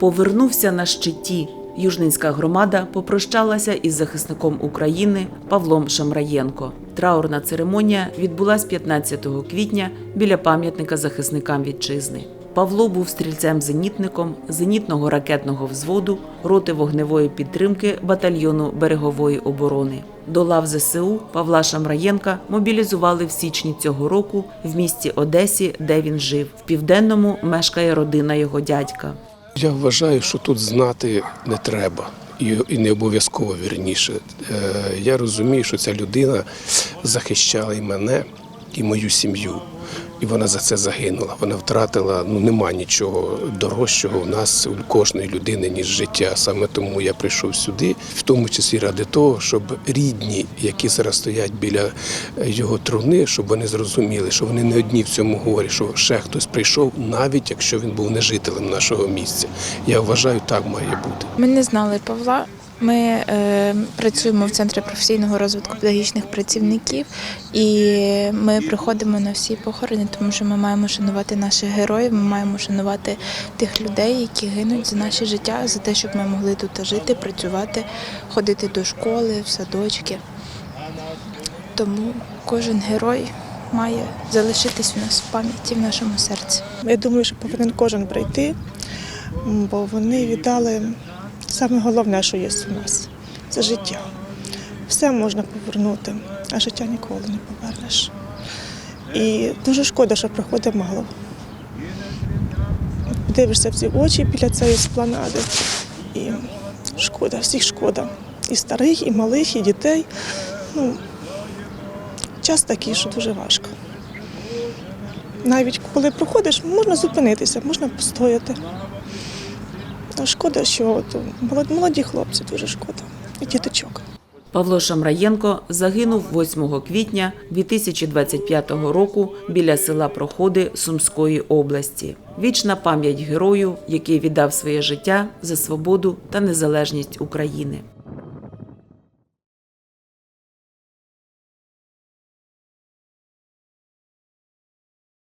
повернувся на щиті. Южненська громада попрощалася із захисником України Павлом Шамраєнко. Траурна церемонія відбулась 15 квітня біля пам'ятника захисникам вітчизни. Павло був стрільцем-зенітником зенітного ракетного взводу роти вогневої підтримки батальйону берегової оборони. До лав ЗСУ Павла Шамраєнка мобілізували в січні цього року в місті Одесі, де він жив. В південному мешкає родина його дядька. Я вважаю, що тут знати не треба. І, не обов'язково вірніше. Е, я розумію, що ця людина захищала і мене, і мою сім'ю. І вона за це загинула. Вона втратила, ну нема нічого дорожчого у нас у кожної людини, ніж життя. Саме тому я прийшов сюди, в тому числі ради того, щоб рідні, які зараз стоять біля е, його труни, щоб вони зрозуміли, що вони не одні в цьому горі, що ще хтось прийшов, навіть якщо він був не жителем нашого місця. Я вважаю, так має бути. Ми не знали Павла. Ми е, працюємо в центрі професійного розвитку педагогічних працівників, і ми приходимо на всі похорони, тому що ми маємо шанувати наших героїв. Ми маємо шанувати тих людей, які гинуть за наше життя, за те, щоб ми могли тут жити, працювати, ходити до школи, в садочки. Тому кожен герой має залишитись у нас в пам'яті в нашому серці. Я думаю, що повинен кожен прийти, бо вони віддали саме головне, що є у нас це життя. Все можна повернути, а життя ніколи не повернеш. І дуже шкода, що проходить мало. Дивишся в ці очі біля цієї спланади. І шкода, всіх шкода. І старих, і малих, і дітей. Ну, час такий, що дуже важко. Навіть коли проходиш, можна зупинитися, можна постояти. Шкода, що молоді хлопці дуже шкода. І діточок. Павло Шамраєнко загинув 8 квітня 2025 року біля села Проходи Сумської області. Вічна пам'ять герою, який віддав своє життя за свободу та незалежність України.